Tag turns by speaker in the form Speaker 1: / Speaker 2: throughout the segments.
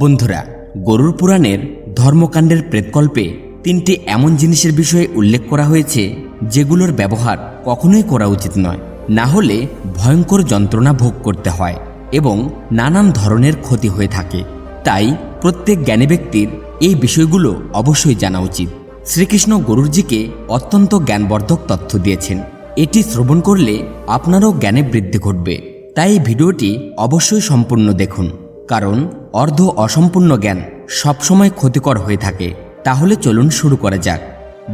Speaker 1: বন্ধুরা, গরুর পুরাণের ধর্মকাণ্ডের প্রেতকল্পে তিনটি এমন জিনিসের বিষয়ে উল্লেখ করা হয়েছে, যেগুলোর ব্যবহার কখনোই করা উচিত নয়। না হলে ভয়ঙ্কর যন্ত্রণা ভোগ করতে হয় এবং নানান ধরনের ক্ষতি হয়ে থাকে। তাই প্রত্যেক জ্ঞানী ব্যক্তির এই বিষয়গুলো অবশ্যই জানা উচিত। শ্রীকৃষ্ণ গরুরজিকে অত্যন্ত জ্ঞানবর্ধক তথ্য দিয়েছেন। এটি শ্রবণ করলে আপনারও জ্ঞানে বৃদ্ধি ঘটবে। তাই ভিডিওটি অবশ্যই সম্পূর্ণ দেখুন। কারণ অর্ধ অসম্পূর্ণ জ্ঞান সবসময় ক্ষতিকর হয়ে থাকে। তাহলে চলুন শুরু করা যাক।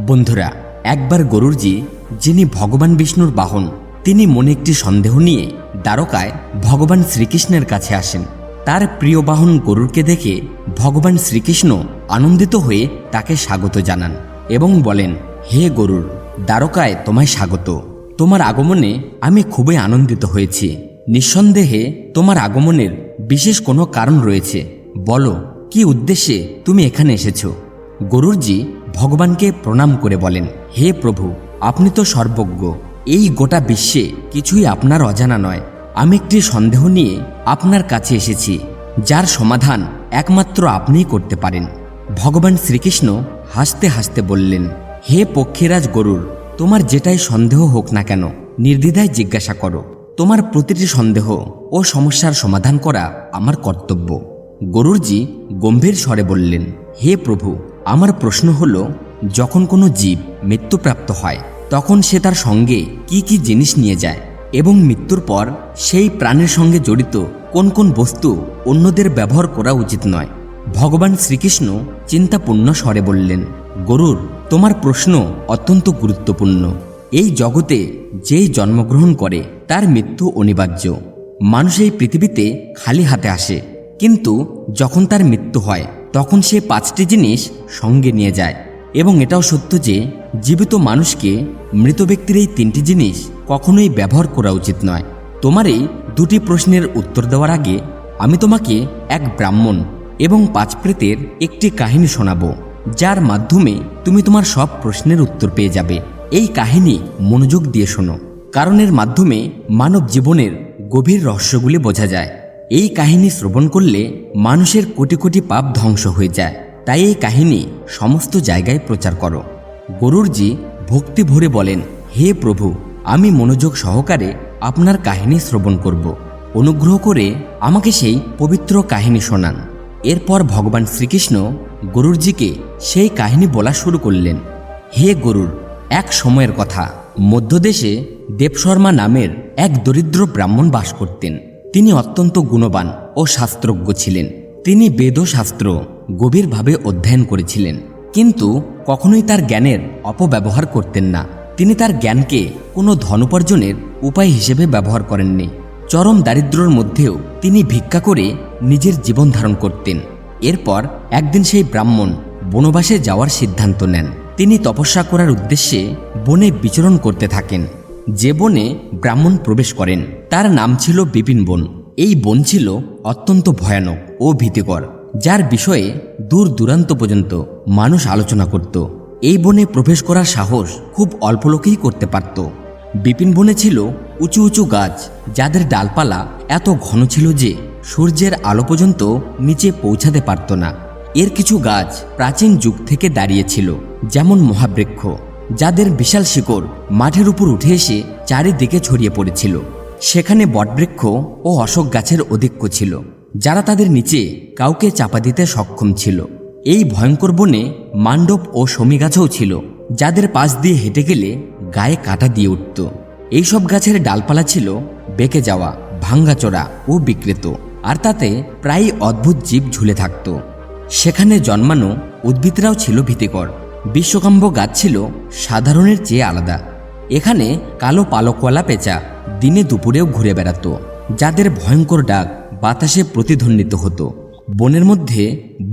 Speaker 1: বন্ধুরা, একবার গরুরজি, যিনি ভগবান বিষ্ণুর বাহন, তিনি মনে একটি সন্দেহ নিয়ে দ্বারকায় ভগবান শ্রীকৃষ্ণের কাছে আসেন। তার প্রিয় বাহন গরুরকে দেখে ভগবান শ্রীকৃষ্ণ আনন্দিত হয়ে তাকে স্বাগত জানান এবং বলেন, হে গরুর, দ্বারকায় তোমায় স্বাগত। তোমার আগমনে আমি খুবই আনন্দিত হয়েছি। নিঃসন্দেহে তোমার আগমনের বিশেষ কোনো কারণ রয়েছে। বলো, কি উদ্দেশ্যে তুমি এখানে এসেছ? গরুরজি ভগবানকে প্রণাম করে বলেন, হে প্রভু, আপনি তো সর্বজ্ঞ। এই গোটা বিশ্বে কিছুই আপনার অজানা নয়। আমি একটি সন্দেহ নিয়ে আপনার কাছে এসেছি, যার সমাধান একমাত্র আপনিই করতে পারেন। ভগবান শ্রীকৃষ্ণ হাসতে হাসতে বললেন, হে পক্ষীরাজ গরুর, তোমার যেটাই সন্দেহ হোক না কেন, নির্দ্বিধায় জিজ্ঞাসা করো। তোমার প্রতিটি সন্দেহ ও সমস্যার সমাধান করা আমার কর্তব্য। গরুরজি গম্ভীর স্বরে বললেন, হে প্রভু, আমার প্রশ্ন হল, যখন কোনো জীব মৃত্যুপ্রাপ্ত হয়, তখন সে তার সঙ্গে কি কি জিনিস নিয়ে যায় এবং মৃত্যুর পর সেই প্রাণের সঙ্গে জড়িত কোন কোন বস্তু অন্যদের ব্যবহার করা উচিত নয়? ভগবান শ্রীকৃষ্ণ চিন্তাপূর্ণ স্বরে বললেন, গরুর, তোমার প্রশ্ন অত্যন্ত গুরুত্বপূর্ণ। এই জগতে যেই জন্মগ্রহণ করে, তার মৃত্যু অনিবার্য। মানুষ এই পৃথিবীতে খালি হাতে আসে। কিন্তু যখন তার মৃত্যু হয়, তখন সে পাঁচটি জিনিস সঙ্গে নিয়ে যায়। এবং এটাও সত্য যে, জীবিত মানুষকে মৃত ব্যক্তির এই তিনটি জিনিস কখনোই ব্যবহার করা উচিত নয়। তোমার এই দুটি প্রশ্নের উত্তর দেওয়ার আগে আমি তোমাকে এক ব্রাহ্মণ এবং পাঁচ প্রেতের একটি কাহিনী শোনাব, যার মাধ্যমে তুমি তোমার সব প্রশ্নের উত্তর পেয়ে যাবে। এই কাহিনী মনোযোগ দিয়ে শোনো। কারণ এর মাধ্যমে মানব জীবনের গভীর রহস্যগুলি বোঝা যায়। এই কাহিনী শ্রবণ করলে মানুষের কোটি কোটি পাপ ধ্বংস হয়ে যায়। তাই এই কাহিনী সমস্ত জায়গায় প্রচার করো। গরুরজি ভক্তি ভরে বলেন, হে প্রভু, আমি মনোযোগ সহকারে আপনার কাহিনী শ্রবণ করব। অনুগ্রহ করে আমাকে সেই পবিত্র কাহিনী শোনান। এরপর ভগবান শ্রীকৃষ্ণ গরুরজিকে সেই কাহিনী বলা শুরু করলেন, হে গরুর এক সময়ের কথা। মধ্যদেশে দেবশর্মা নামের এক দরিদ্র ব্রাহ্মণ বাস করতেন। তিনি অত্যন্ত গুণবান ও শাস্ত্রজ্ঞ ছিলেন। তিনি বেদশাস্ত্র গভীরভাবে অধ্যয়ন করেছিলেন। কিন্তু কখনোই তার জ্ঞানের অপব্যবহার করতেন না। তিনি তার জ্ঞানকে কোনো ধনোপার্জনের উপায় হিসেবে ব্যবহার করেননি। চরম দারিদ্র্যর মধ্যেও তিনি ভিক্ষা করে নিজের জীবন ধারণ করতেন। এরপর একদিন সেই ব্রাহ্মণ বনবাসে যাওয়ার সিদ্ধান্ত নেন। তিনি তপস্যা করার উদ্দেশ্যে বনে বিচরণ করতে থাকেন। যে বনে ব্রাহ্মণ প্রবেশ করেন, তার নাম ছিল বিপিন বন। এই বন ছিল অত্যন্ত ভয়ানক ও ভীতিকর, যার বিষয়ে দূর দূরান্ত পর্যন্ত মানুষ আলোচনা করত। এই বনে প্রবেশ করার সাহস খুব অল্প লোকেই করতে পারত। বিপিন বনে ছিল উঁচু উঁচু গাছ, যাদের ডালপালা এত ঘন ছিল যে সূর্যের আলো পর্যন্ত নিচে পৌঁছাতে পারত না। এর কিছু গাছ প্রাচীন যুগ থেকে দাঁড়িয়েছিল যেমন মহাবৃক্ষ, যাদের বিশাল শিকড় মাঠের উপর উঠে এসে চারিদিকে ছড়িয়ে পড়েছিল। সেখানে বটবৃক্ষ ও অশোক গাছের অধিক্য ছিল, যারা তাদের নিচে কাউকে চাপা দিতে সক্ষম ছিল। এই ভয়ঙ্কর বনে মান্ডব ও শমী গাছও ছিল, যাদের পাশ দিয়ে হেঁটে গেলে গায়ে কাটা দিয়ে উঠত। এইসব গাছের ডালপালা ছিল বেঁকে যাওয়া ভাঙ্গাচোরা ও বিকৃত, আর তাতে প্রায় অদ্ভুত জীব ঝুলে থাকত। সেখানে জন্মানো উদ্ভিদরাও ছিল ভীতিকর। বিশ্বকাম্ব গাছ ছিল সাধারণের চেয়ে আলাদা। এখানে কালো পালকওয়ালা পেঁচা দিনে দুপুরেও ঘুরে বেড়াতো, যাদের ভয়ঙ্কর ডাক বাতাসে প্রতিধ্বনিত হতো। বনের মধ্যে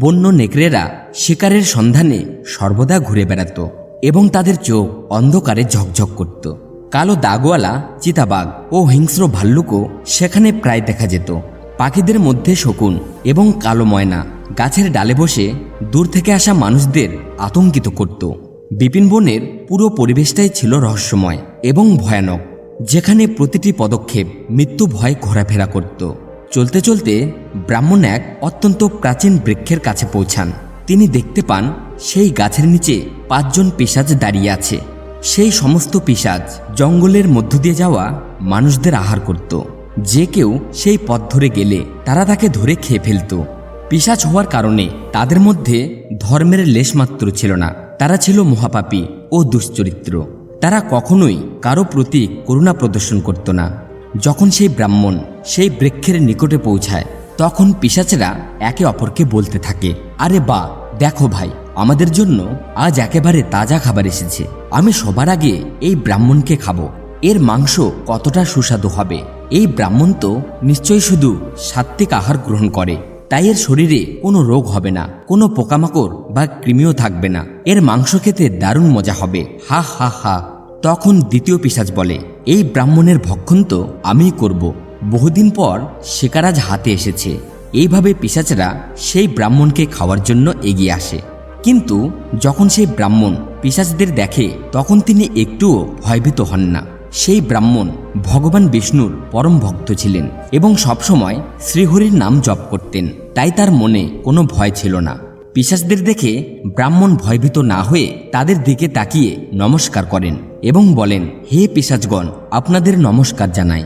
Speaker 1: বন্য নেকড়েরা শিকারের সন্ধানে সর্বদা ঘুরে বেড়াতো এবং তাদের চোখ অন্ধকারে ঝকঝক করত। কালো দাগওয়ালা, চিতাবাঘ ও হিংস্র ভাল্লুকও সেখানে প্রায় দেখা যেত। পাখিদের মধ্যে শকুন এবং কালো ময়না গাছের ডালে বসে দূর থেকে আসা মানুষদের আতঙ্কিত করত। বিপিন বনের পুরো পরিবেশটাই ছিল রহস্যময় এবং ভয়ানক, যেখানে প্রতিটি পদক্ষেপ মৃত্যু ভয় ঘোরাফেরা করত। চলতে চলতে ব্রাহ্মণ এক অত্যন্ত প্রাচীন বৃক্ষের কাছে পৌঁছান। তিনি দেখতে পান সেই গাছের নিচে পাঁচজন পিসাজ দাঁড়িয়ে আছে। সেই সমস্ত পিসাজ জঙ্গলের মধ্য দিয়ে যাওয়া মানুষদের আহার করত। যে কেউ সেই পথ ধরে গেলে তারা তাকে ধরে খেয়ে ফেলত। পিসাচ হওয়ার কারণে তাদের মধ্যে ধর্মের লেশমাত্র ছিল না। তারা ছিল মহাপাপী ও দুশ্চরিত্র। তারা কখনোই কারও প্রতি করুণা প্রদর্শন করত না। যখন সেই ব্রাহ্মণ সেই বৃক্ষের নিকটে পৌঁছায়, তখন পিসাচেরা একে অপরকে বলতে থাকে, আরে বা, দেখো ভাই, আমাদের জন্য আজ একেবারে তাজা খাবার এসেছে। আমি সবার আগে এই ব্রাহ্মণকে খাব। এর মাংস কতটা সুস্বাদু হবে? এই ব্রাহ্মণ তো নিশ্চয়ই শুধু সাত্ত্বিক আহার গ্রহণ করে। তাই এর শরীরে কোনো রোগ হবে না, কোনো পোকামাকড় বা কৃমিও থাকবে না। এর মাংস খেতে দারুণ মজা হবে। হা হা হা। তখন দ্বিতীয় পিসাজ বলে, এই ব্রাহ্মণের ভক্ষণ তো আমিই করব। বহুদিন পর শিকারাজ হাতে এসেছে। এইভাবে পিসাচরা সেই ব্রাহ্মণকে খাওয়ার জন্য এগিয়ে আসে। কিন্তু যখন সেই ব্রাহ্মণ পিসাচদের দেখে, তখন তিনি একটুও ভয়ভীত হন না। সেই ব্রাহ্মণ ভগবান বিষ্ণুর পরম ভক্ত ছিলেন এবং সবসময় শ্রীহরির নাম জপ করতেন। তাই তার মনে কোনো ভয় ছিল না। পিসাচদের দেখে ব্রাহ্মণ ভয়ভীত না হয়ে তাদের দিকে তাকিয়ে নমস্কার করেন এবং বলেন, হে পিসাচগণ, আপনাদের নমস্কার জানাই।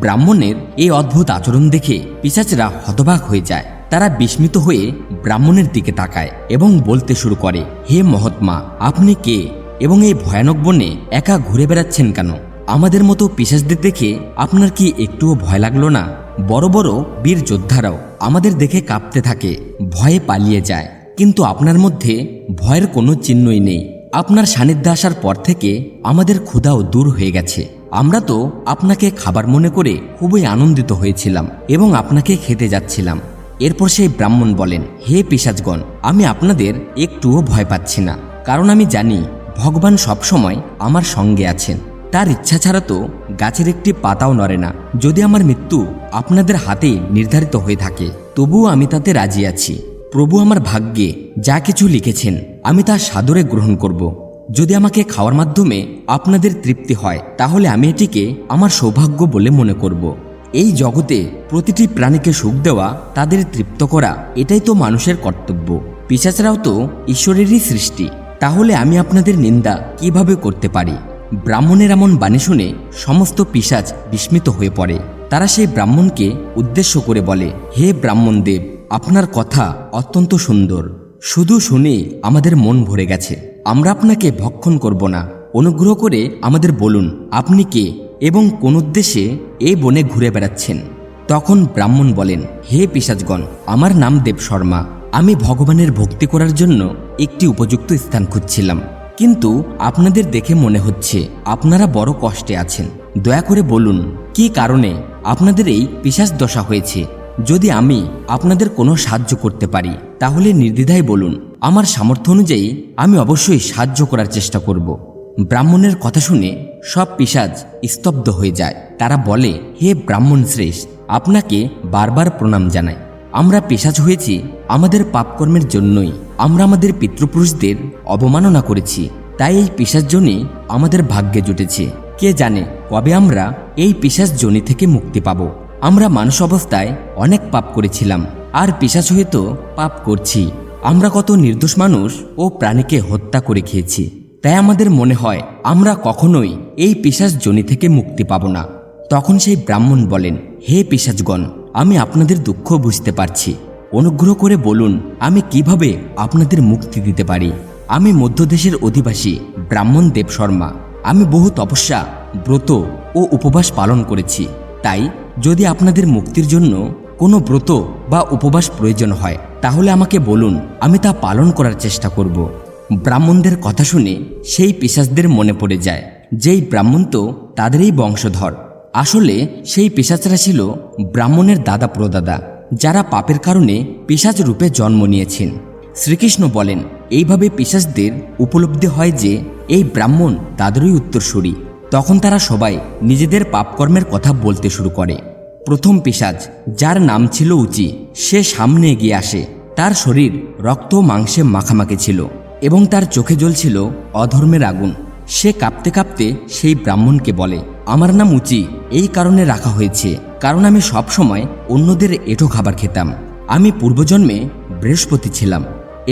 Speaker 1: ব্রাহ্মণের এই অদ্ভুত আচরণ দেখে পিসাচরা হতবাক হয়ে যায়। তারা বিস্মিত হয়ে ব্রাহ্মণের দিকে তাকায় এবং বলতে শুরু করে, হে মহাত্মা, আপনি কে এবং এই ভয়ানক বনে একা ঘুরে বেড়াচ্ছেন কেন? আমাদের মতো পিসাচদের দেখে আপনার কি একটুও ভয় লাগল না? বড় বড় বীর যোদ্ধারাও আমাদের দেখে কাঁপতে থাকে, ভয়ে পালিয়ে যায়। কিন্তু আপনার মধ্যে ভয়ের কোনো চিহ্নই নেই। আপনার সান্নিধ্যে আসার পর থেকে আমাদের ক্ষুধাও দূর হয়ে গেছে। আমরা তো আপনাকে খাবার মনে করে খুবই আনন্দিত হয়েছিলাম এবং আপনাকে খেতে যাচ্ছিলাম। এরপর সেই ব্রাহ্মণ বলেন, হে পিসাজগণ আমি আপনাদের একটুও ভয় পাচ্ছি না। কারণ আমি জানি, ভগবান সবসময় আমার সঙ্গে আছেন। তার ইচ্ছা ছাড়া তো গাছের একটি পাতাও নড়ে না। যদি আমার মৃত্যু আপনাদের হাতে নির্ধারিত হয়ে থাকে, তবুও আমি তাতে রাজি আছি। প্রভু আমার ভাগ্যে যা কিছু লিখেছেন, আমি তা সাদরে গ্রহণ করব। যদি আমাকে খাওয়ার মাধ্যমে আপনাদের তৃপ্তি হয়, তাহলে আমি এটিকে আমার সৌভাগ্য বলে মনে করব। এই জগতে প্রতিটি প্রাণীকে সুখ দেওয়া, তাদের তৃপ্ত করা, এটাই তো মানুষের কর্তব্য। পিসাচরাও তো ঈশ্বরেরই সৃষ্টি। তাহলে আমি আপনাদের নিন্দা কীভাবে করতে পারি? ব্রাহ্মণের এমন বাণী শুনে সমস্ত পিসাচ বিস্মিত হয়ে পড়ে। তারা সেই ব্রাহ্মণকে উদ্দেশ্য করে বলে, হে ব্রাহ্মণ দেব, আপনার কথা অত্যন্ত সুন্দর। শুধু শুনে আমাদের মন ভরে গেছে। আমরা আপনাকে ভক্ষণ করব না। অনুগ্রহ করে আমাদের বলুন, আপনি কে এবং কোন উদ্দেশ্যে এই বনে ঘুরে বেড়াচ্ছেন? তখন ব্রাহ্মণ বলেন, হে পিসাজগণ আমার নাম দেব শর্মা। আমি ভগবানের ভক্তি করার জন্য একটি উপযুক্ত স্থান খুঁজছিলাম। কিন্তু আপনাদের দেখে মনে হচ্ছে আপনারা বড় কষ্টে আছেন। দয়া করে বলুন, কি কারণে আপনাদের এই পিসাজ দশা হয়েছে? যদি আমি আপনাদের কোনো সাহায্য করতে পারি, তাহলে নির্দ্বিধায় বলুন, আমার সামর্থ্য অনুযায়ী আমি অবশ্যই সাহায্য করার চেষ্টা করব। ব্রাহ্মণের কথা শুনে সব পিসাজ স্তব্ধ হয়ে যায়। তারা বলে, হে ব্রাহ্মণ শ্রেষ্ঠ, আপনাকে বারবার প্রণাম জানায় আমরা পেশাজ হয়েছি আমাদের পাপকর্মের জন্যই। আমরা আমাদের পিতৃপুরুষদের অবমাননা করেছি। তাই এই পেশার জন্যই আমাদের ভাগ্যে জুটেছে। কে জানে কবে আমরা এই পেশাজ জনি থেকে মুক্তি পাব। আমরা মানুষ অবস্থায় অনেক পাপ করেছিলাম। আর পেশাজ হয়ে তো পাপ করছি। আমরা কত নির্দোষ মানুষ ও প্রাণীকে হত্যা করে খেয়েছি। তাই আমাদের মনে হয় আমরা কখনোই এই পিসাজ জনি থেকে মুক্তি পাব না। তখন সেই ব্রাহ্মণ বলেন, হে পিসাজগণ আমি আপনাদের দুঃখ বুঝতে পারছি। অনুগ্রহ করে বলুন, আমি কীভাবে আপনাদের মুক্তি দিতে পারি? আমি মধ্যদেশের অধিবাসী ব্রাহ্মণ দেব শর্মা। আমি বহু তপস্যা, ব্রত ও উপবাস পালন করেছি। তাই, যদি আপনাদের মুক্তির জন্য কোনো ব্রত বা উপবাস প্রয়োজন হয়, তাহলে আমাকে বলুন, আমি তা পালন করার চেষ্টা করব। ব্রাহ্মণদের কথা শুনে সেই পিসাচদের মনে পড়ে যায়, যেই ব্রাহ্মণ তো তাদেরই বংশধর। আসলে সেই পিসাচরা ছিল ব্রাহ্মণের দাদা প্রদাদা যারা পাপের কারণে পিসাচ রূপে জন্ম নিয়েছেন। শ্রীকৃষ্ণ বলেন, এইভাবে পিসাচদের উপলব্ধি হয় যে, এই ব্রাহ্মণ তাদেরই উত্তরসূরি। তখন তারা সবাই নিজেদের পাপকর্মের কথা বলতে শুরু করে। প্রথম পিসাজ যার নাম ছিল উচি, সে সামনে এগিয়ে আসে। তার শরীর রক্ত মাংসে মাখামাখি ছিল এবং তার চোখে জ্বলছিল অধর্মের আগুন। সে কাঁপতে কাঁপতে সেই ব্রাহ্মণকে বলে, আমার নাম উচি, এই কারণে রাখা হয়েছে। কারণ আমি সব সময় অন্যদের এঁটো খাবার খেতাম। আমি পূর্বজন্মে বৃহস্পতি ছিলাম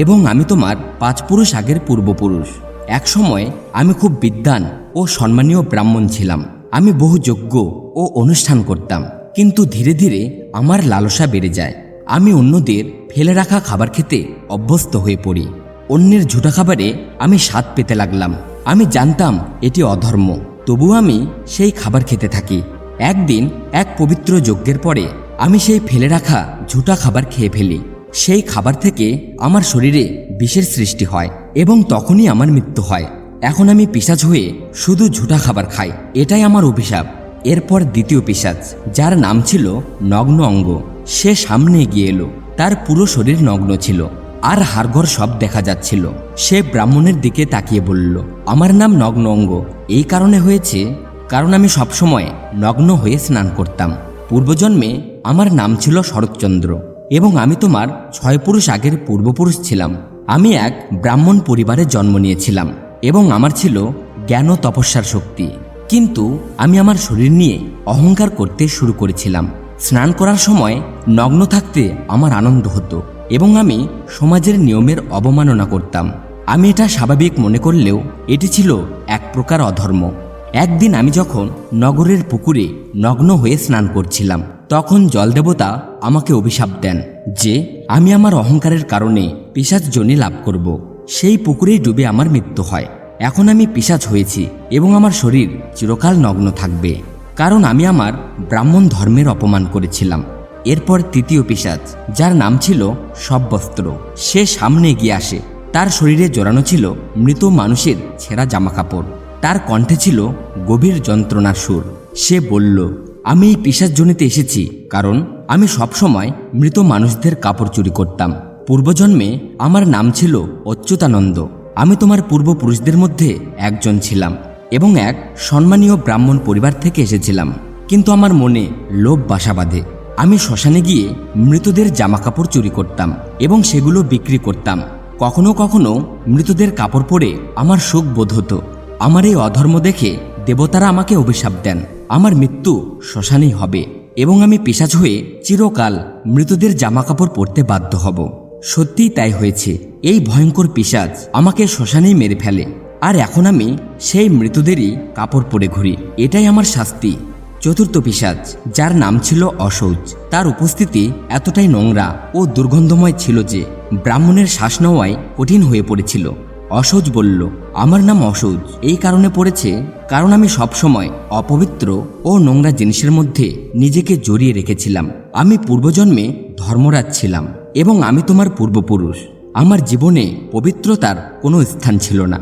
Speaker 1: এবং আমি তোমার পাঁচ পুরুষ আগের পূর্বপুরুষ। এক সময় আমি খুব বিদ্বান ও সম্মানীয় ব্রাহ্মণ ছিলাম। আমি বহু যজ্ঞ ও অনুষ্ঠান করতাম, কিন্তু ধীরে ধীরে আমার লালসা বেড়ে যায়। আমি অন্যদের ফেলে রাখা খাবার খেতে অভ্যস্ত হয়ে পড়ি। অন্যের ঝুটা খাবারে আমি স্বাদ পেতে লাগলাম। আমি জানতাম এটি অধর্ম তবু আমি সেই খাবার খেতে থাকি। একদিন এক পবিত্র যজ্ঞের পরে আমি সেই ফেলে রাখা ঝুটা খাবার খেয়ে ফেলি। সেই খাবার থেকে আমার শরীরে বিষের সৃষ্টি হয় এবং তখনই আমার মৃত্যু হয়। এখন আমি পিসাজ হয়ে শুধু ঝুটা খাবার খাই। এটাই আমার অভিশাপ। এরপর দ্বিতীয় পিসাজ যার নাম ছিল নগ্ন অঙ্গ। সে সামনে এগিয়ে এলো। তার পুরো শরীর নগ্ন ছিল। আর হাড়গড় সব দেখা যাচ্ছিল। সে ব্রাহ্মণের দিকে তাকিয়ে বলল, আমার নাম নগ্ন অঙ্গ। এই কারণে হয়েছে কারণ আমি সবসময় নগ্ন হয়ে স্নান করতাম। পূর্বজন্মে আমার নাম ছিল শরৎচন্দ্র এবং আমি তোমার ছয় পুরুষ আগের পূর্বপুরুষ ছিলাম। আমি এক ব্রাহ্মণ পরিবারে জন্ম নিয়েছিলাম এবং আমার ছিল জ্ঞান ও তপস্যার শক্তি। কিন্তু আমি আমার শরীর নিয়ে অহংকার করতে শুরু করেছিলাম। স্নান করার সময় নগ্ন থাকতে আমার আনন্দ হতো এবং আমি সমাজের নিয়মের অবমাননা করতাম। আমি এটা স্বাভাবিক মনে করলেও এটি ছিল এক প্রকার অধর্ম। একদিন আমি যখন নগরের পুকুরে নগ্ন হয়ে স্নান করছিলাম, তখন জলদেবতা আমাকে অভিশাপ দেন যে আমি আমার অহংকারের কারণে পিসাচ জনি লাভ করব। সেই পুকুরেই ডুবে আমার মৃত্যু হয়। এখন আমি পিসাচ হয়েছি এবং আমার শরীর চিরকাল নগ্ন থাকবে। কারণ আমি আমার ব্রাহ্মণ ধর্মের অপমান করেছিলাম। এরপর তৃতীয় পিসাচ যার নাম ছিল সব্বস্ত্র সে সামনে এগিয়ে আসে। তার শরীরে জড়ানো ছিল মৃত মানুষের ছেঁড়া জামাকাপড়। তার কণ্ঠে ছিল গভীর যন্ত্রণার সুর। সে বলল, আমি এই পিসার জনিতে এসেছি, কারণ আমি সবসময় মৃত মানুষদের কাপড় চুরি করতাম। পূর্বজন্মে আমার নাম ছিল অচ্যুতানন্দ। আমি তোমার পূর্বপুরুষদের মধ্যে একজন ছিলাম এবং এক সম্মানীয় ব্রাহ্মণ পরিবার থেকে এসেছিলাম। কিন্তু আমার মনে লোভ বাসা বাঁধে। আমি শ্মশানে গিয়ে মৃতদের জামাকাপড় চুরি করতাম এবং সেগুলো বিক্রি করতাম। কখনো কখনো মৃতদের কাপড় পরে আমার সুখ বোধ হতো। আমার এই অধর্ম দেখে দেবতারা আমাকে অভিশাপ দেন। আমার মৃত্যু শ্মশানেই হবে এবং আমি পিসাজ হয়ে চিরকাল মৃতদের জামাকাপড় পরতে বাধ্য হব। সত্যিই তাই হয়েছে। এই ভয়ঙ্কর পিসাজ আমাকে শ্মশানেই মেরে ফেলে। আর এখন আমি সেই মৃতদেরই কাপড় পরে ঘুরি। এটাই আমার শাস্তি। চতুর্থ পিসাজ যার নাম ছিল অসৌচ। তার উপস্থিতি এতটাই নোংরা ও দুর্গন্ধময় ছিল যে ব্রাহ্মণের শ্বাস নেওয়ায় কঠিন হয়ে পড়েছিল। অসৌচ বলল, আমার নাম অসৌচ এই কারণে পড়েছে, কারণ আমি সবসময় অপবিত্র ও নোংরা জিনিসের মধ্যে নিজেকে জড়িয়ে রেখেছিলাম। আমি পূর্বজন্মে ধর্মরাজ ছিলাম এবং আমি তোমার পূর্বপুরুষ। আমার জীবনে পবিত্রতার কোনো স্থান ছিল না।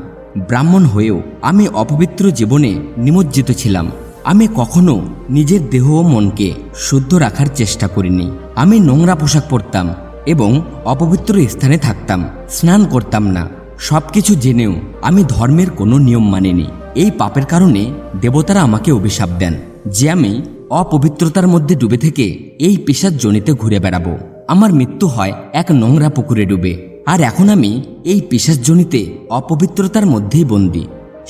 Speaker 1: ব্রাহ্মণ হয়েও আমি অপবিত্র জীবনে নিমজ্জিত ছিলাম। আমি কখনো নিজের দেহ ও মনকে শুদ্ধ রাখার চেষ্টা করিনি। আমি নোংরা পোশাক পরতাম এবং অপবিত্র স্থানে থাকতাম। স্নান করতাম না। সবকিছু জেনেও আমি ধর্মের কোনো নিয়ম মানিনি। এই পাপের কারণে দেবতারা আমাকে অভিশাপ দেন, যে আমি অপবিত্রতার মধ্যে ডুবে থেকে এই পেশার জনিতে ঘুরে বেড়াবো। আমার মৃত্যু হয় এক নোংরা পুকুরে ডুবে, আর এখন আমি এই পেশার জনিতে অপবিত্রতার মধ্যেই বন্দী।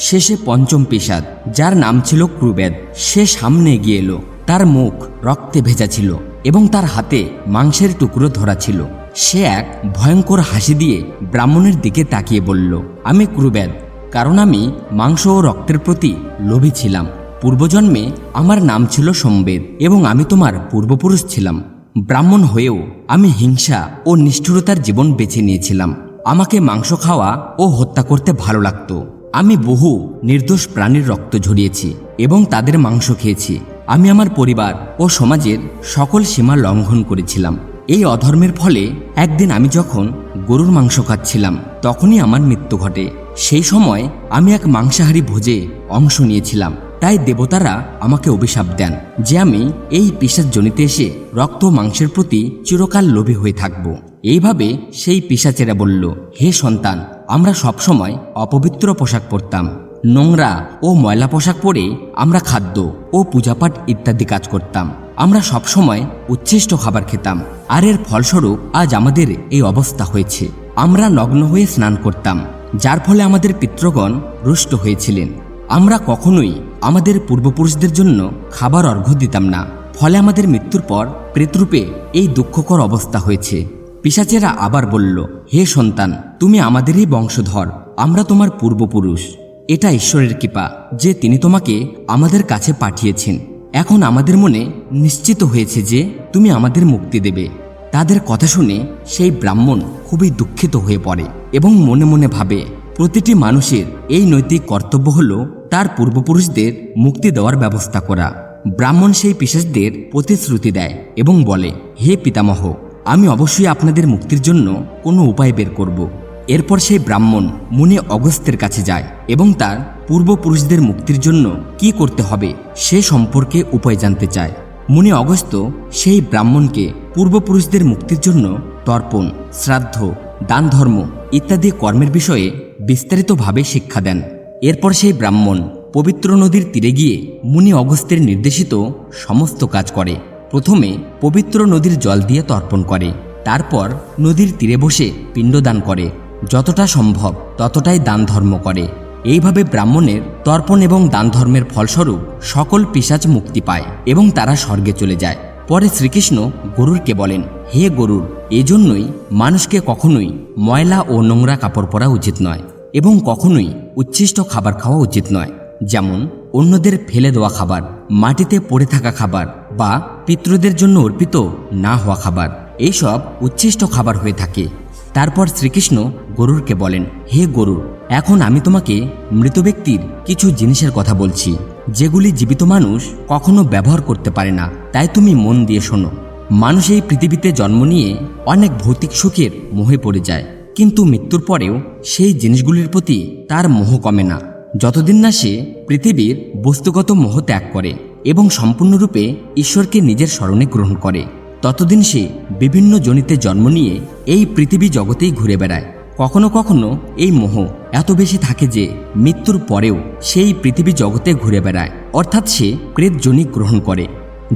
Speaker 1: শেষে পঞ্চম পেশাদ, যার নাম ছিল ক্রুবেদ। সে সামনে এগিয়ে এলো, তার মুখ রক্তে ভেজা ছিল এবং তার হাতে মাংসের টুকরো ধরা ছিল। সে এক ভয়ঙ্কর হাসি দিয়ে ব্রাহ্মণের দিকে তাকিয়ে বলল, আমি ক্রুবেদ, কারণ আমি মাংস ও রক্তের প্রতি লোভী ছিলাম। পূর্বজন্মে আমার নাম ছিল সোমবেদ এবং আমি তোমার পূর্বপুরুষ ছিলাম। ব্রাহ্মণ হয়েও আমি হিংসা ও নিষ্ঠুরতার জীবন বেছে নিয়েছিলাম। আমাকে মাংস খাওয়া ও হত্যা করতে ভালো লাগতো। আমি বহু নির্দোষ প্রাণীর রক্ত ঝরিয়েছি এবং তাদের মাংস খেয়েছি। আমি আমার পরিবার ও সমাজের সকল সীমা লঙ্ঘন করেছিলাম। এই অধর্মের ফলে একদিন আমি যখন গরুর মাংস খাচ্ছিলাম, তখনই আমার মৃত্যু ঘটে। সেই সময় আমি এক মাংসাহারী ভোজে অংশ নিয়েছিলাম। তাই দেবতারা আমাকে অভিশাপ দেন যে আমি এই পিসার জনিতে এসে রক্ত মাংসের প্রতি চিরকাল লোভী হয়ে থাকব। এইভাবে সেই পিসাচেরা বলল, হে সন্তান, আমরা সবসময় অপবিত্র পোশাক পরতাম। নোংরা ও ময়লা পোশাক পরে আমরা খাদ্য ও পূজাপাঠ ইত্যাদি কাজ করতাম। আমরা সবসময় উচ্ছিষ্ট খাবার খেতাম, আর এর ফলস্বরূপ আজ আমাদের এই অবস্থা হয়েছে। আমরা নগ্ন হয়ে স্নান করতাম, যার ফলে আমাদের পিতৃগণ রুষ্ট হয়েছিলেন। আমরা কখনোই আমাদের পূর্বপুরুষদের জন্য খাবার অর্ঘ্য দিতাম না, ফলে আমাদের মৃত্যুর পর প্রেতরূপে এই দুঃখকর অবস্থা হয়েছে। পিসাচেরা আবার বলল, হে সন্তান, তুমি আমাদেরই বংশধর, আমরা তোমার পূর্বপুরুষ। এটা ঈশ্বরের কৃপা, যে তিনি তোমাকে আমাদের কাছে পাঠিয়েছেন। এখন আমাদের মনে নিশ্চিত হয়েছে যে তুমি আমাদের মুক্তি দেবে। তাদের কথা শুনে সেই ব্রাহ্মণ খুবই দুঃখিত হয়ে পড়ে এবং মনে মনে ভাবে, প্রতিটি মানুষের এই নৈতিক কর্তব্য হল তার পূর্বপুরুষদের মুক্তি দেওয়ার ব্যবস্থা করা। ব্রাহ্মণ সেই পিসাসদের প্রতিশ্রুতি দেয় এবং বলে, হে পিতামহ, আমি অবশ্যই আপনাদের মুক্তির জন্য কোনো উপায় বের করব। এরপর সেই ব্রাহ্মণ মুনি অগস্ত্যের কাছে যায় এবং তার পূর্বপুরুষদের মুক্তির জন্য কি করতে হবে সে সম্পর্কে উপায় জানতে চায়। মুনি অগস্ত্য সেই ব্রাহ্মণকে পূর্বপুরুষদের মুক্তির জন্য তর্পণ, শ্রাদ্ধ দান ধর্ম ইত্যাদি কর্মের বিষয়ে বিস্তারিতভাবে শিক্ষা দেন। এরপর সেই ব্রাহ্মণ পবিত্র নদীর তীরে গিয়ে মুনি অগস্ত্যের নির্দেশিত সমস্ত কাজ করে। প্রথমে পবিত্র নদীর জল দিয়ে তর্পণ করে, তারপর নদীর তীরে বসে পিণ্ডদান করে। যতটা সম্ভব ততটাই দান ধর্ম করে। এইভাবে ব্রাহ্মণের তর্পণ এবং দান ধর্মের ফলস্বরূপ সকল পিসাচ মুক্তি পায় এবং তারা স্বর্গে চলে যায়। পরে শ্রীকৃষ্ণ গরুরকে বলেন, হে গরুর এজন্যই মানুষকে কখনোই ময়লা ও নোংরা কাপড় পরা উচিত নয় এবং কখনোই উচ্ছিষ্ট খাবার খাওয়া উচিত নয়। যেমন অন্যদের ফেলে দেওয়া খাবার, মাটিতে পড়ে থাকা খাবার বা পিতৃদের জন্য অর্পিত না হওয়া খাবার। এইসব উচ্ছিষ্ট খাবার হয়ে থাকে। তারপর শ্রীকৃষ্ণ গরুরকে বলেন, হে গরুর, এখন আমি তোমাকে মৃত ব্যক্তির কিছু জিনিসের কথা বলছি, যেগুলি জীবিত মানুষ কখনো ব্যবহার করতে পারে না। তাই তুমি মন দিয়ে শোনো, মানুষ এই পৃথিবীতে জন্ম নিয়ে অনেক ভৌতিক সুখের মোহে পড়ে যায়, কিন্তু মৃত্যুর পরেও সেই জিনিসগুলির প্রতি তার মোহ কমে না। যতদিন না সে পৃথিবীর বস্তুগত মোহ ত্যাগ করে এবং সম্পূর্ণরূপে ঈশ্বরকে নিজের স্মরণে গ্রহণ করে। ততদিন সে বিভিন্ন জনিতে জন্ম নিয়ে এই পৃথিবী জগতেই ঘুরে বেড়ায়। কখনো কখনো এই মোহ এত বেশি থাকে যে মৃত্যুর পরেও সেই পৃথিবী জগতে ঘুরে বেড়ায়। অর্থাৎ সে প্রেত জনি গ্রহণ করে।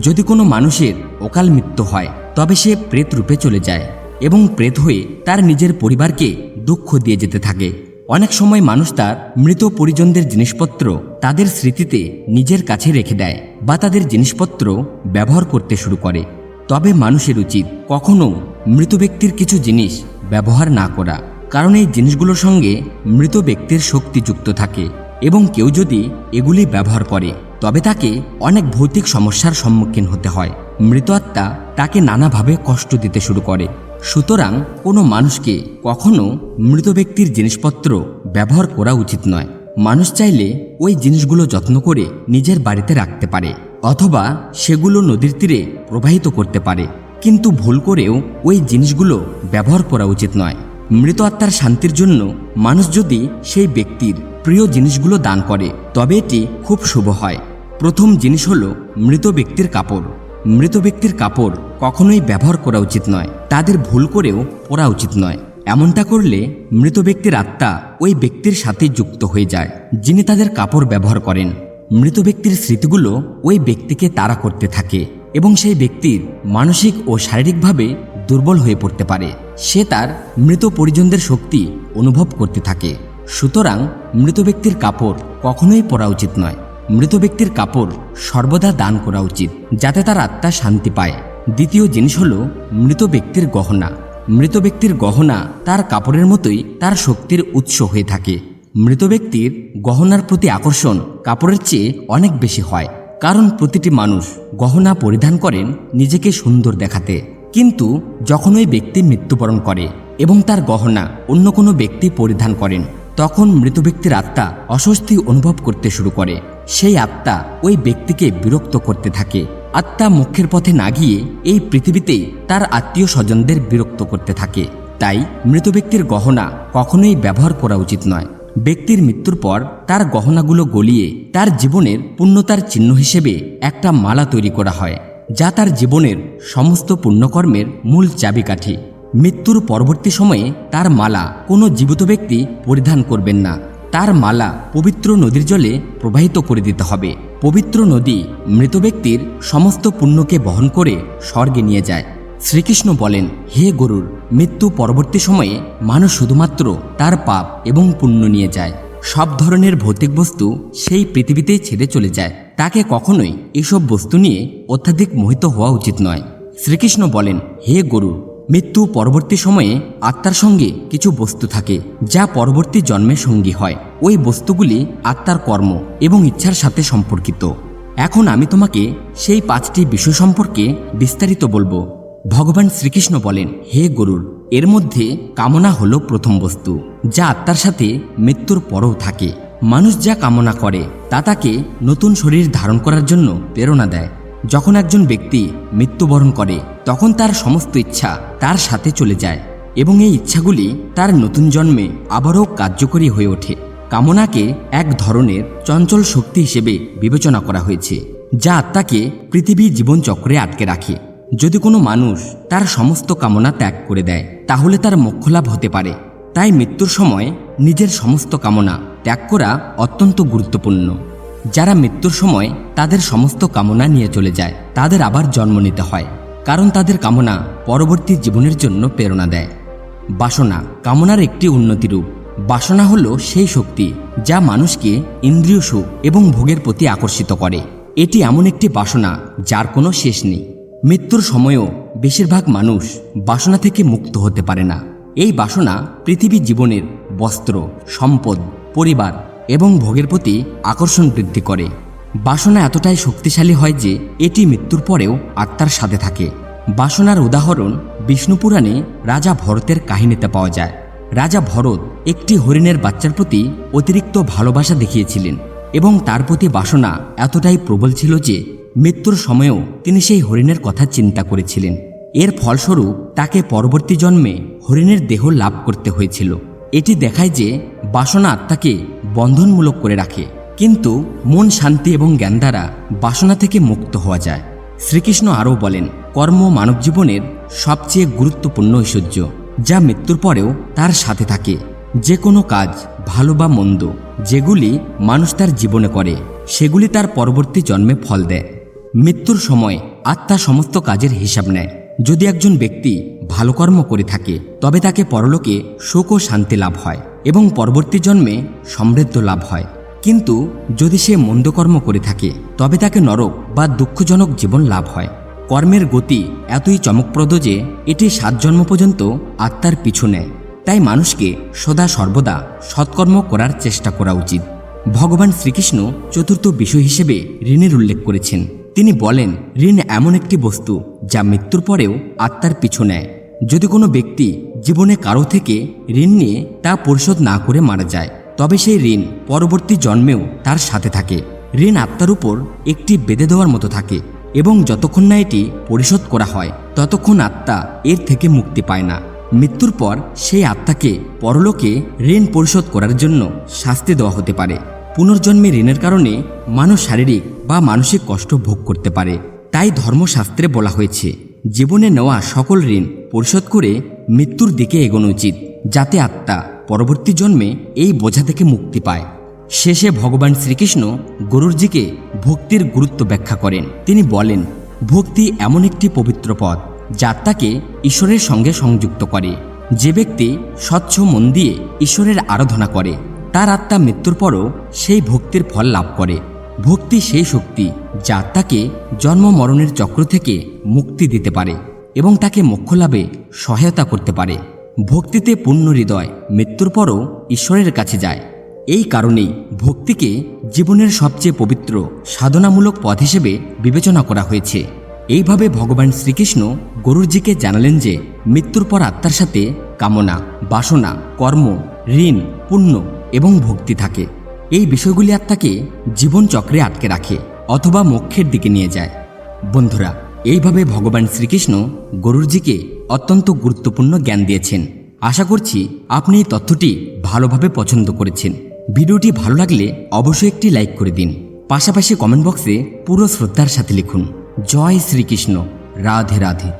Speaker 1: যদি কোনো মানুষের অকাল মৃত্যু হয়, তবে সে প্রেত রূপে চলে যায় এবং প্রেত হয়ে তার নিজের পরিবারকে দুঃখ দিয়ে যেতে থাকে। অনেক সময় মানুষ তার মৃত পরিজনদের জিনিসপত্র তাদের স্মৃতিতে নিজের কাছে রেখে দেয় বা তাদের জিনিসপত্র ব্যবহার করতে শুরু করে। তবে মানুষের উচিত কখনো মৃত ব্যক্তির কিছু জিনিস ব্যবহার না করা, কারণ এই জিনিসগুলোর সঙ্গে মৃত ব্যক্তির শক্তি যুক্ত থাকে এবং কেউ যদি এগুলি ব্যবহার করে, তবে তাকে অনেক ভৌতিক সমস্যার সম্মুখীন হতে হয়। মৃত আত্মা তাকে নানাভাবে কষ্ট দিতে শুরু করে। সুতরাং কোনো মানুষকে কখনো মৃত ব্যক্তির জিনিসপত্র ব্যবহার করা উচিত নয়। মানুষ চাইলে ওই জিনিসগুলো যত্ন করে নিজের বাড়িতে রাখতে পারে। অথবা সেগুলো নদীর তীরে প্রবাহিত করতে পারে। কিন্তু ভুল করেও ওই জিনিসগুলো ব্যবহার করা উচিত নয়। মৃত আত্মার শান্তির জন্য মানুষ যদি সেই ব্যক্তির প্রিয় জিনিসগুলো দান করে, তবে এটি খুব শুভ হয়। প্রথম জিনিস হলো মৃত ব্যক্তির কাপড়। মৃত ব্যক্তির কাপড় কখনোই ব্যবহার করা উচিত নয়। তাদের ভুল করেও পরা উচিত নয়। এমনটা করলে মৃত ব্যক্তির আত্মা ওই ব্যক্তির সাথে যুক্ত হয়ে যায়, যিনি তাদের কাপড় ব্যবহার করেন। মৃত ব্যক্তির স্মৃতিগুলো ওই ব্যক্তিকে তাড়া করতে থাকে এবং সেই ব্যক্তির মানসিক ও শারীরিকভাবে দুর্বল হয়ে পড়তে পারে। সে তার মৃত পরিজনদের শক্তি অনুভব করতে থাকে। সুতরাং মৃত ব্যক্তির কাপড় কখনোই পরা উচিত নয়। মৃত ব্যক্তির কাপড় সর্বদা দান করা উচিত, যাতে তার আত্মা শান্তি পায়। দ্বিতীয় জিনিস হল মৃত ব্যক্তির গহনা। মৃত ব্যক্তির গহনা তার কাপড়ের মতোই তার শক্তির উৎস হয়ে থাকে। মৃত ব্যক্তির গহনার প্রতি আকর্ষণ কাপড়ের চেয়ে অনেক বেশি হয়। কারণ প্রতিটি মানুষ গহনা পরিধান করেন নিজেকে সুন্দর দেখাতে। কিন্তু যখন ওই ব্যক্তি মৃত্যুবরণ করে এবং তার গহনা অন্য কোনো ব্যক্তি পরিধান করেন, তখন মৃত ব্যক্তির আত্মা অস্বস্তি অনুভব করতে শুরু করে। সেই আত্মা ওই ব্যক্তিকে বিরক্ত করতে থাকে। আত্মা মুখ্যের পথে না গিয়ে এই পৃথিবীতেই তার আত্মীয় স্বজনদের বিরক্ত করতে থাকে। তাই মৃত ব্যক্তির গহনা কখনোই ব্যবহার করা উচিত নয়। ব্যক্তির মৃত্যুর পর তার গহনাগুলো গলিয়ে তার জীবনের পূর্ণতার চিহ্ন হিসেবে একটা মালা তৈরি করা হয়, যা তার জীবনের সমস্ত পুণ্যকর্মের মূল চাবিকাঠি। মৃত্যুর পরবর্তী সময়ে তার মালা কোনো জীবিত ব্যক্তি পরিধান করবেন না। তার মালা পবিত্র নদীর জলে প্রবাহিত করে দিতে হবে। পবিত্র নদী মৃত ব্যক্তির সমস্ত পুণ্যকে বহন করে স্বর্গে নিয়ে যায়। শ্রীকৃষ্ণ বলেন, হে গরুর মৃত্যু পরবর্তী সময়ে মানুষ শুধুমাত্র তার পাপ এবং পুণ্য নিয়ে যায়। সব ধরনের ভৌতিক বস্তু সেই পৃথিবীতেই ছেড়ে চলে যায়। তাকে কখনোই এসব বস্তু নিয়ে অত্যাধিক মোহিত হওয়া উচিত নয়। শ্রীকৃষ্ণ বলেন, হে গরু, মৃত্যু পরবর্তী সময়ে আত্মার সঙ্গে কিছু বস্তু থাকে, যা পরবর্তী জন্মের সঙ্গী হয়। ওই বস্তুগুলি আত্মার কর্ম এবং ইচ্ছার সাথে সম্পর্কিত। এখন আমি তোমাকে সেই পাঁচটি বিষয় সম্পর্কে বিস্তারিত বলব। ভগবান শ্রীকৃষ্ণ বলেন, হে গরুর, এর মধ্যে কামনা হলো প্রথম বস্তু। যা আত্মার সাথে মৃত্যুর পরও থাকে। মানুষ যা কামনা করে, তা তাকে নতুন শরীর ধারণ করার জন্য প্রেরণা দেয়। যখন একজন ব্যক্তি মৃত্যুবরণ করে, তখন তার সমস্ত ইচ্ছা তার সাথে চলে যায় এবং এই ইচ্ছাগুলি তার নতুন জন্মে আবারও কার্যকরী হয়ে ওঠে। কামনাকে এক ধরনের চঞ্চল শক্তি হিসেবে বিবেচনা করা হয়েছে, যা আত্মাকে পৃথিবী জীবনচক্রে আটকে রাখে। যদি কোনো মানুষ তার সমস্ত কামনা ত্যাগ করে দেয়, তাহলে তার মোক্ষলাভ হতে পারে। তাই মৃত্যুর সময় নিজের সমস্ত কামনা ত্যাগ করা অত্যন্ত গুরুত্বপূর্ণ। যারা মৃত্যুর সময় তাদের সমস্ত কামনা নিয়ে চলে যায়, তাদের আবার জন্ম নিতে হয়, কারণ তাদের কামনা পরবর্তী জীবনের জন্য প্রেরণা দেয়। বাসনা, কামনার একটি উন্নতি রূপ। বাসনা হলো সেই শক্তি যা মানুষকে ইন্দ্রিয় সুখ এবং ভোগের প্রতি আকর্ষিত করে। এটি এমন একটি বাসনা যার কোনো শেষ নেই। মৃত্যুর সময়ও বেশিরভাগ মানুষ বাসনা থেকে মুক্ত হতে পারে না। এই বাসনা পৃথিবী জীবনের বস্ত্র, সম্পদ, পরিবার এবং ভোগের প্রতি আকর্ষণ বৃদ্ধি করে। বাসনা এতটাই শক্তিশালী হয় যে এটি মৃত্যুর পরেও আত্মার সাথে থাকে। বাসনার উদাহরণ বিষ্ণুপুরাণে রাজা ভরতের কাহিনীতে পাওয়া যায়। রাজা ভরত একটি হরিণের বাচ্চার প্রতি অতিরিক্ত ভালোবাসা দেখিয়েছিলেন এবং তার প্রতি বাসনা এতটাই প্রবল ছিল যে মৃত্যুর সময়েও তিনি সেই হরিণের কথা চিন্তা করেছিলেন। এর ফলস্বরূপ তাকে পরবর্তী জন্মে হরিণের দেহ লাভ করতে হয়েছিল। এটি দেখায় যে বাসনা আত্মাকে বন্ধনমূলক করে রাখে। কিন্তু মন শান্তি এবং জ্ঞান দ্বারা বাসনা থেকে মুক্ত হওয়া যায়। শ্রীকৃষ্ণ আরও বলেন, কর্ম মানব জীবনের সবচেয়ে গুরুত্বপূর্ণ ঐশ্বর্য, যা মৃত্যুর পরেও তার সাথে থাকে। যে কোনো কাজ, ভালো বা মন্দ, যেগুলি মানুষ তার জীবনে করে, সেগুলি তার পরবর্তী জন্মে ফল দেয়। মৃত্যুর সময় আত্মা সমস্ত কাজের হিসাব নেয়। যদি একজন ব্যক্তি ভালো কর্ম করে থাকে, তবে তাকে পরলোকে সুখ ও শান্তি লাভ হয় এবং পরবর্তী জন্মে সমৃদ্ধ লাভ হয়। কিন্তু যদি সে মন্দ কর্ম করে থাকে, তবে তাকে নরক বা দুঃখজনক জীবন লাভ হয়। কর্মের গতি এতই চমকপ্রদ যে এটি সাত জন্ম পর্যন্ত আত্মার পিছু নেয়। তাই মানুষকে সদা সর্বদা সৎকর্ম করার চেষ্টা করা উচিত। ভগবান শ্রীকৃষ্ণ চতুর্থ বিষয় হিসেবে ঋণের উল্লেখ করেছেন। তিনি বলেন, ঋণ এমন একটি বস্তু যা মৃত্যুর পরেও আত্মার পিছু নেয়। যদি কোনো ব্যক্তি জীবনে কারও থেকে ঋণ নিয়ে তা পরিশোধ না করে মারা যায়, তবে সেই ঋণ পরবর্তী জন্মেও তার সাথে থাকে। ঋণ আত্মার উপর একটি বেঁধে দেওয়ার মতো থাকে এবং যতক্ষণ না এটি পরিশোধ করা হয়, ততক্ষণ আত্মা এর থেকে মুক্তি পায় না। মৃত্যুর পর সেই আত্মাকে পরলোকে ঋণ পরিশোধ করার জন্য শাস্তি দেওয়া হতে পারে। পুনর্জন্মে ঋণের কারণে মানুষ শারীরিক বা মানসিক কষ্ট ভোগ করতে পারে। তাই ধর্মশাস্ত্রে বলা হয়েছে, জীবনে নেওয়া সকল ঋণ পরিশোধ করে মৃত্যুর দিকে এগোনো উচিত, যাতে আত্মা পরবর্তী জন্মে এই বোঝা থেকে মুক্তি পায়। শেষে ভগবান শ্রীকৃষ্ণ গরুরজিকে ভক্তির গুরুত্ব ব্যাখ্যা করেন। তিনি বলেন, ভক্তি এমন একটি পবিত্র পথ, যা আত্মাকে ঈশ্বরের সঙ্গে সংযুক্ত করে। যে ব্যক্তি স্বচ্ছ মন দিয়ে ঈশ্বরের আরাধনা করে, তার আত্মা মৃত্যুর পরও সেই ভক্তির ফল লাভ করে। ভক্তি সেই শক্তি যা আত্মাকে জন্ম মরণের চক্র থেকে মুক্তি দিতে পারে এবং তাকে মোক্ষ লাভে সহায়তা করতে পারে। ভক্তিতে পূর্ণ হৃদয় মৃত্যুর পরও ঈশ্বরের কাছে যায়। এই কারণেই ভক্তিকে জীবনের সবচেয়ে পবিত্র, সাধনামূলক পথ হিসেবে বিবেচনা করা হয়েছে। এইভাবে ভগবান শ্রীকৃষ্ণ গরুরজিকে জানালেন যে, মৃত্যুর পর আত্মার সাথে কামনা, বাসনা, কর্ম, ঋণ, পুণ্য এবং ভক্তি থাকে। এই বিষয়গুলি আত্মাকে জীবন চক্রে আটকে রাখে অথবা মোক্ষের দিকে নিয়ে যায়। বন্ধুরা, এইভাবে ভগবান শ্রীকৃষ্ণ গরুরজিকে অত্যন্ত গুরুত্বপূর্ণ জ্ঞান দিয়েছেন। আশা করছি আপনি এই তথ্যটি ভালোভাবে পছন্দ করেছেন। ভিডিওটি ভালো লাগলে অবশ্যই একটি লাইক করে দিন। পাশাপাশি কমেন্ট বক্সে পুরো শ্রদ্ধার সাথে লিখুন, জয় শ্রীকৃষ্ণ, রাধে রাধে।